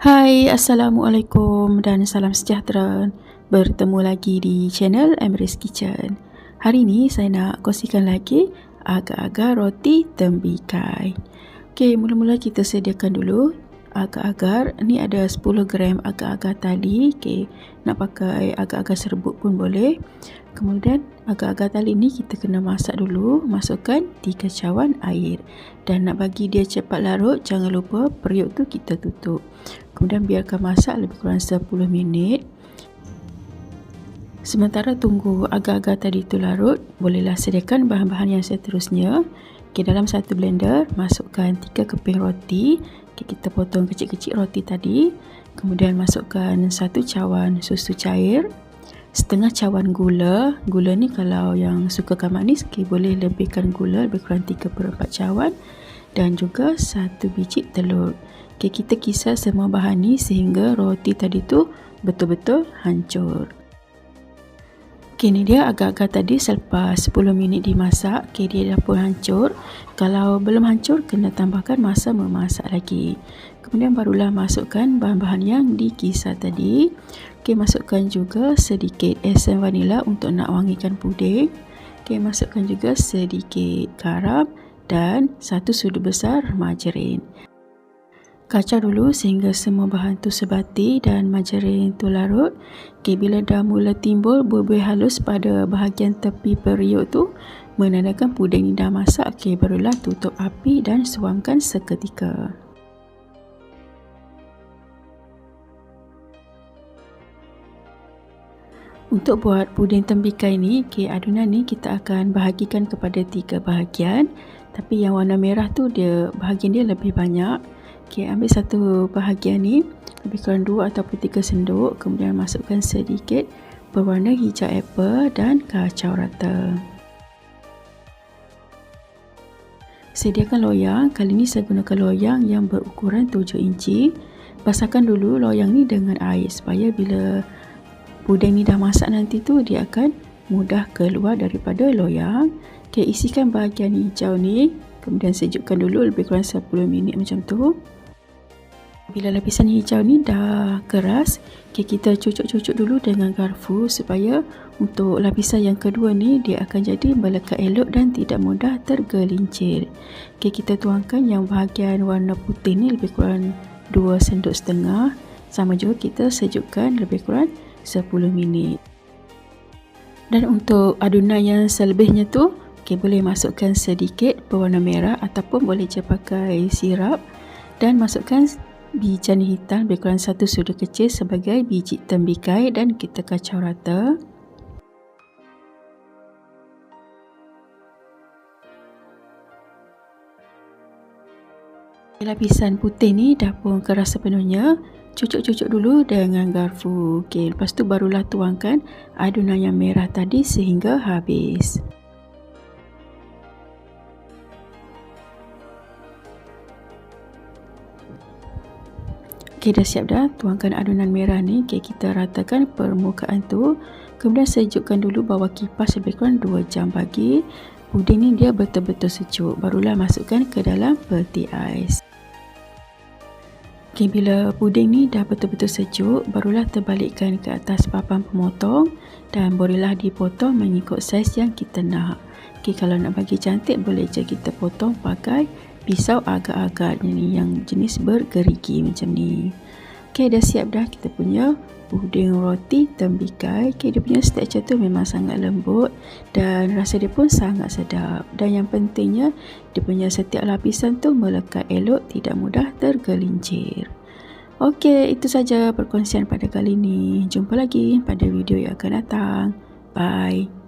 Hai, Assalamualaikum dan salam sejahtera. Bertemu lagi di channel Emrys Kitchen. Hari ini saya nak kongsikan lagi agar-agar roti tembikai. Okey, mula-mula kita sediakan dulu agar-agar. Ni ada 10 gram agar-agar tali. Okey, nak pakai agar-agar serbuk pun boleh. Kemudian agar-agar tali ni kita kena masak dulu, masukkan 3 cawan air. Dan nak bagi dia cepat larut, jangan lupa periuk tu kita tutup. Kemudian biarkan masak lebih kurang 10 minit. Sementara tunggu agar-agar tadi tu larut, bolehlah sediakan bahan-bahan yang seterusnya. Okay, dalam satu blender, masukkan 3 keping roti. Okay, kita potong kecil-kecil roti tadi. Kemudian masukkan satu cawan susu cair setengah cawan gula gula ni kalau yang suka manis okay, boleh lebihkan gula lebih kurang 3 per 4 cawan dan juga satu biji telur okay, kita kisar semua bahan ni sehingga roti tadi tu betul-betul hancur Okay, ni dia agak-agak tadi selepas 10 minit dimasak. Okay, dia dah pun hancur. Kalau belum hancur, kena tambahkan masa memasak lagi. Kemudian barulah masukkan bahan-bahan yang dikisar tadi. Okay, masukkan juga sedikit esen vanila untuk nak wangikan puding. Okay, masukkan juga sedikit garam dan satu sudu besar margarin. Kacau dulu sehingga semua bahan tu sebati dan margarin tu larut. Okay, bila dah mula timbul buih-buih halus pada bahagian tepi periuk tu, menandakan puding ni dah masak. Okay, barulah tutup api dan suamkan seketika. Untuk buat puding tembikai ni, okay, adunan ni kita akan bahagikan kepada tiga bahagian. Tapi yang warna merah tu dia bahagian dia lebih banyak. Okey, ambil satu bahagian ni, lebih kurang dua ataupun tiga senduk, kemudian masukkan sedikit berwarna hijau apple dan kacau rata. Sediakan loyang, kali ni saya gunakan loyang yang berukuran 7 inci. Basahkan dulu loyang ni dengan air supaya bila puding ni dah masak nanti tu dia akan mudah keluar daripada loyang. Okey, isikan bahagian hijau ni, kemudian sejukkan dulu lebih kurang 10 minit macam tu. Bila lapisan hijau ni dah keras, okay, kita cucuk-cucuk dulu dengan garfu supaya untuk lapisan yang kedua ni dia akan jadi melekat elok dan tidak mudah tergelincir. Okay, kita tuangkan yang bahagian warna putih ni lebih kurang 2 sendok setengah. Sama juga kita sejukkan lebih kurang 10 minit. Dan untuk adunan yang selebihnya tu, okay, boleh masukkan sedikit berwarna merah ataupun boleh je pakai sirap dan masukkan biji hitam lebih kurang satu sudu kecil sebagai biji tembikai dan kita kacau rata. Lapisan putih ni dah pun keras sepenuhnya. Cucuk-cucuk dulu dengan garfu. Okay, lepas tu barulah tuangkan adunan yang merah tadi sehingga habis. Okey dah siap dah. Tuangkan adunan merah ni. Okay, kita ratakan permukaan tu. Kemudian sejukkan dulu bawah kipas lebih kurang 2 jam bagi puding ni dia betul-betul sejuk. Barulah masukkan ke dalam peti ais. Okay, bila puding ni dah betul-betul sejuk barulah terbalikkan ke atas papan pemotong dan bolehlah dipotong mengikut saiz yang kita nak. Okay, kalau nak bagi cantik boleh je kita potong pakai pisau agak-agak ni yang jenis bergerigi macam ni. Okey dah siap dah kita punya puding roti tembikai. Okey dia punya tekstur tu memang sangat lembut dan rasa dia pun sangat sedap. Dan yang pentingnya dia punya setiap lapisan tu melekat elok tidak mudah tergelincir. Okey itu saja perkongsian pada kali ini. Jumpa lagi pada video yang akan datang. Bye.